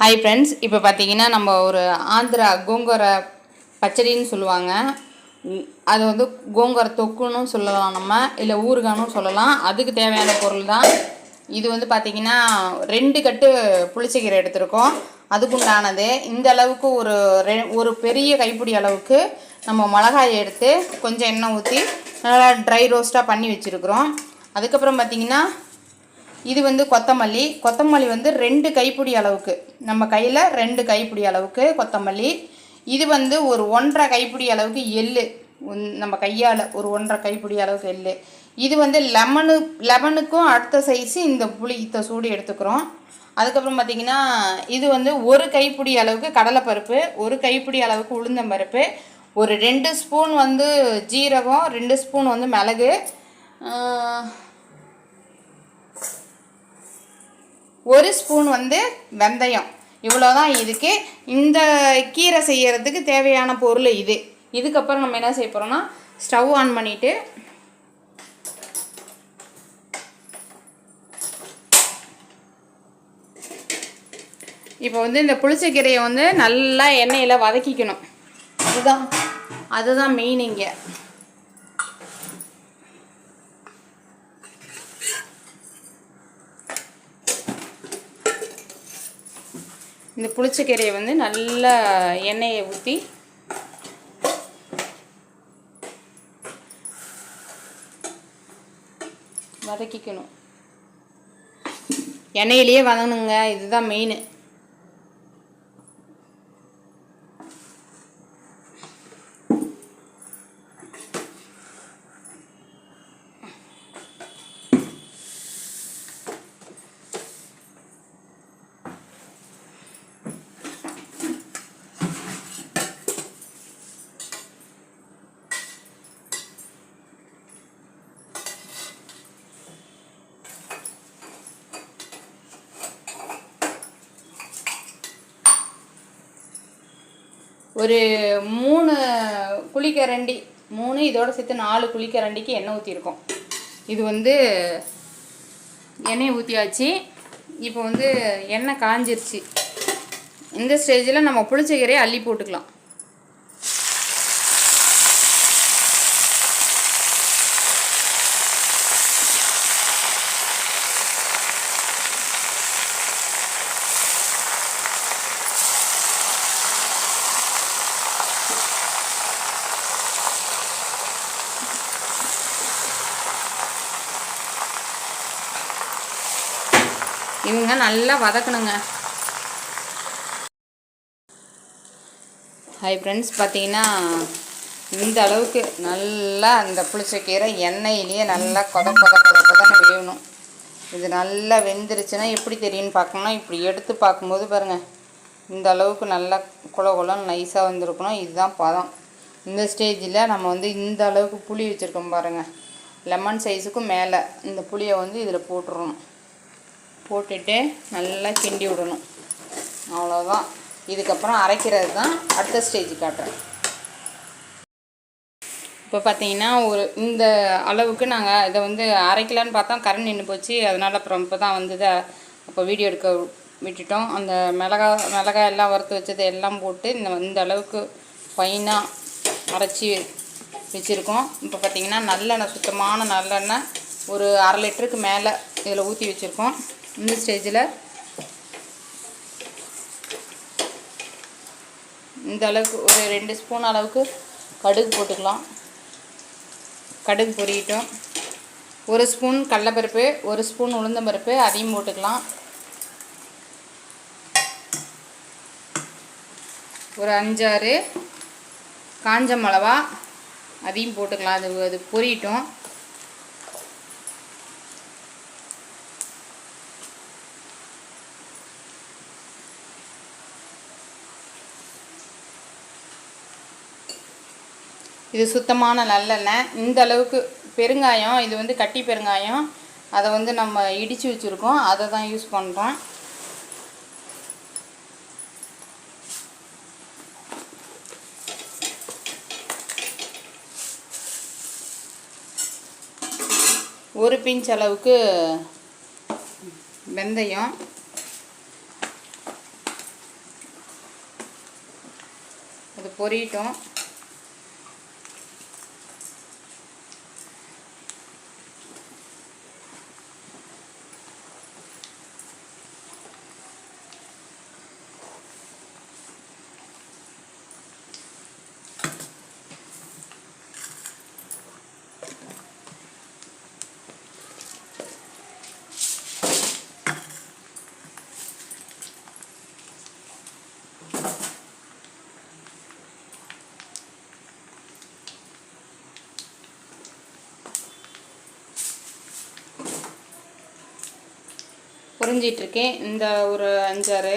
Hi friends இப்போ பார்த்தீங்கன்னா நம்ம ஒரு ஆந்திரா கோங்கரை பச்சடின்னு சொல்லுவாங்க. அது வந்து கோங்கரை தொக்குன்னு சொல்லலாம் நம்ம இல்லை ஊறுகானும் சொல்லலாம். அதுக்கு தேவையான பொருள் தான். இது வந்து பார்த்தீங்கன்னா ரெண்டு கட்டு புளிச்சக்கீரை எடுத்திருக்கோம். அதுக்குண்டானது இந்த அளவுக்கு ஒரு ரெ ஒரு பெரிய கைப்பிடி அளவுக்கு நம்ம மிளகாயை எடுத்து கொஞ்சம் எண்ணெய் ஊற்றி நல்லா ட்ரை ரோஸ்ட்டாக பண்ணி வச்சுருக்குறோம். அதுக்கப்புறம் பார்த்தீங்கன்னா இது வந்து கொத்தமல்லி. கொத்தமல்லி வந்து ரெண்டு கைப்பிடி அளவுக்கு. நம்ம கையில் ரெண்டு கைப்பிடி அளவுக்கு கொத்தமல்லி. இது வந்து ஒரு ஒன்றரை கைப்பிடி அளவுக்கு எள்ளு. உன்- நம்ம கையால் ஒரு ஒன்றரை கைப்பிடி அளவுக்கு எள்ளு. இது வந்து லெமனு லெமனுக்கும் அடுத்த சைஸு இந்த புளி இத்த சூடு எடுத்துக்கிறோம். அதுக்கப்புறம் பார்த்திங்கன்னா இது வந்து ஒரு கைப்பிடி அளவுக்கு கடலைப்பருப்பு ஒரு கைப்பிடி அளவுக்கு உளுந்தம்பருப்பு ஒரு ரெண்டு ஸ்பூன் வந்து ஜீரகம் ரெண்டு ஸ்பூன் வந்து மிளகு ஒரு ஸ்பூன் வந்து வெந்தயம். இவ்வளோதான் இதுக்கு. இந்த கீரை செய்யறதுக்கு தேவையான பொருள் இது. இதுக்கப்புறம் நம்ம என்ன செய்ய போகிறோம்னா ஸ்டவ் ஆன் பண்ணிவிட்டு இப்போ வந்து இந்த புளிச்சக்கீரையை வந்து நல்லா எண்ணெயில் வதக்கிக்கணும். அதுதான் அதுதான் மெயின் இங்கே. இந்த புளிச்சக்கீரையை வந்து நல்லா எண்ணெயை ஊற்றி வதக்கிக்கணும். எண்ணெயிலேயே வதங்கணுங்க. இதுதான் மெயின் ஒரு மூணு குழிக்கரண்டி மூணு இதோட சேர்த்து நாலு குழிக்கரண்டிக்கு எண்ணெய் ஊற்றிருக்கோம் இது வந்து எண்ணெய் ஊற்றியாச்சு இப்போ வந்து எண்ணெய் காஞ்சிருச்சு. இந்த ஸ்டேஜில் நம்ம புளிச்சக்கீரையை அள்ளி போட்டுக்கலாம். இவங்க நல்லா வதக்கணுங்க. ஹாய் ஃப்ரெண்ட்ஸ் பார்த்தீங்கன்னா இந்த அளவுக்கு நல்லா அந்த புளிச்சக்கீரை எண்ணெயிலேயே நல்லா கொத கொத கொத கொதன்னு வேகணும். இது நல்லா வெந்துருச்சுன்னா எப்படி தெரியும்னு பார்க்கணும்னா இப்படி எடுத்து பார்க்கும்போது பாருங்கள் இந்த அளவுக்கு நல்லா குல குளம் நைஸாக வந்திருக்கணும். இதுதான் பதம். இந்த ஸ்டேஜில் நம்ம வந்து இந்த அளவுக்கு புளி வச்சுருக்கோம் பாருங்கள் லெமன் சைஸுக்கும் மேலே இந்த புளியை வந்து இதில் போட்டுடணும் போட்டுட்டு நல்லா கிண்டி விடணும். அவ்வளோதான் இதுக்கப்புறம் அரைக்கிறது தான் அடுத்த ஸ்டேஜ் காட்டுறேன். இப்போ பார்த்தீங்கன்னா ஒரு இந்த அளவுக்கு நாங்கள் இதை வந்து அரைக்கலான்னு பார்த்தா கரண்ட் நின்று போச்சு. அதனால் அப்புறம் இப்போ தான் வந்தது அப்போ வீடியோ எடுக்க விட்டுட்டோம். அந்த மிளகா மிளகாய் எல்லாம் வறுத்து வச்சது எல்லாம் போட்டு இந்த இந்த அளவுக்கு ஃபைனாக அரைச்சி வச்சுருக்கோம். இப்போ பார்த்திங்கன்னா நல்லெண்ணெய் சுத்தமான நல்லெண்ணெய் ஒரு அரை லிட்டருக்கு மேலே இதில் ஊற்றி வச்சுருக்கோம். இந்த ஸ்டேஜில். இந்த அளவுக்கு ஒரு ரெண்டு ஸ்பூன் அளவுக்கு கடுகு போட்டுக்கலாம். கடுகு பொரியட்டும். ஒரு ஸ்பூன் கடலப்பருப்பு ஒரு ஸ்பூன் உளுந்தம்பருப்பு அதையும் போட்டுக்கலாம். ஒரு அஞ்சாறு காஞ்ச மிளவா அதையும் போட்டுக்கலாம். அது அது பொரியட்டும். இது சுத்தமான நல்லெண்ணெய். இந்த அளவுக்கு பெருங்காயம் இது வந்து கட்டி பெருங்காயம் அதை வந்து நம்ம இடித்து வச்சுருக்கோம். அதை தான் யூஸ் பண்ணுறோம் ஒரு பிஞ்ச் அளவுக்கு வெந்தயம். அது பொரியட்டும். புரிஞ்சிட்டு இருக்கேன் இந்த ஒரு அஞ்சாறு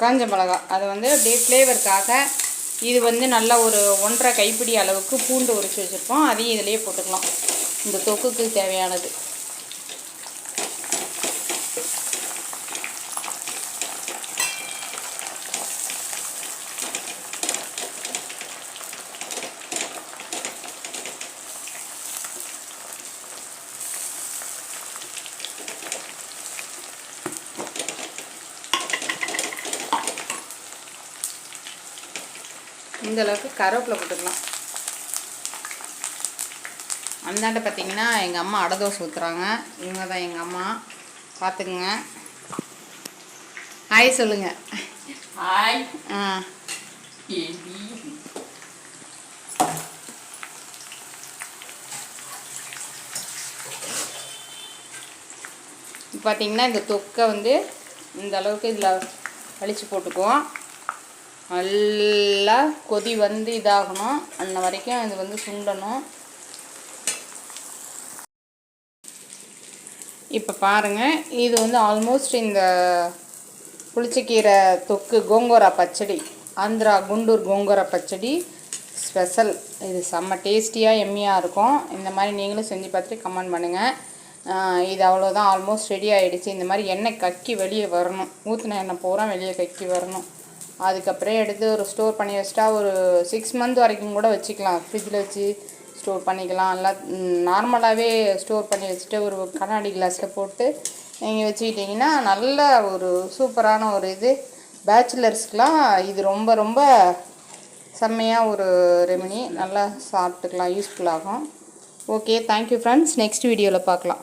காஞ்ச மிளகா. அது வந்து அப்படியே ஃப்ளேவருக்காக இது வந்து நல்லா ஒரு ஒன்றரை கைப்பிடி அளவுக்கு பூண்டு உரிச்சு வச்சுருப்போம். அதையும் இதிலேயே போட்டுக்கலாம். இந்த தொக்குக்கு தேவையானது. இந்த அளவுக்கு கருவேப்பிலை போட்டுக்கலாம். அந்தாண்ட பார்த்தீங்கன்னா எங்கள் அம்மா அடை தோசை ஊற்றுறாங்க இவங்க தான் எங்கள் அம்மா. பார்த்துக்குங்க ஹாய் சொல்லுங்க. ஹாய் ஆ. பார்த்தீங்கன்னா இந்த தொக்கை வந்து இந்த அளவுக்கு இதில் அழிச்சு போட்டுக்குவோம். நல்லா கொதி வந்து இதாகணும். அன்ன வரைக்கும் இது வந்து சுண்டணும். இப்போ பாருங்கள் இது வந்து ஆல்மோஸ்ட் இந்த புளிச்சக்கீரை தொக்கு கோங்கோரா பச்சடி ஆந்திரா குண்டூர் கோங்கோரா பச்சடி ஸ்பெஷல் இது செம்ம டேஸ்டியாக எம்மியாக இருக்கும். இந்த மாதிரி நீங்களும் செஞ்சு பார்த்துட்டு கமெண்ட் பண்ணுங்கள் இது அவ்வளோதான் ஆல்மோஸ்ட் ரெடி ஆகிடுச்சு இந்த மாதிரி எண்ணெய் கக்கி வெளியே வரணும். ஊற்றின எண்ணெய் பூரா வெளியே கக்கி வரணும். அதுக்கப்புறம் எடுத்து ஒரு ஸ்டோர் பண்ணி வச்சிட்டா ஒரு சிக்ஸ் மந்த் வரைக்கும் கூட வச்சுக்கலாம். ஃப்ரிட்ஜில் வச்சு ஸ்டோர் பண்ணிக்கலாம். எல்லாம் நார்மலாகவே ஸ்டோர் பண்ணி வச்சுட்டு ஒரு கண்ணாடி கிளாஸில் போட்டு நீங்கள் வச்சுக்கிட்டிங்கன்னா நல்ல ஒரு சூப்பரான ஒரு இது. பேச்சுலர்ஸ்க்கெலாம் இது ரொம்ப ரொம்ப செம்மையாக ஒரு ரெமினி நல்லா சாப்பிட்டுக்கலாம். யூஸ்ஃபுல்லாகும் okay thank you friends next வீடியோவில் பார்க்கலாம்.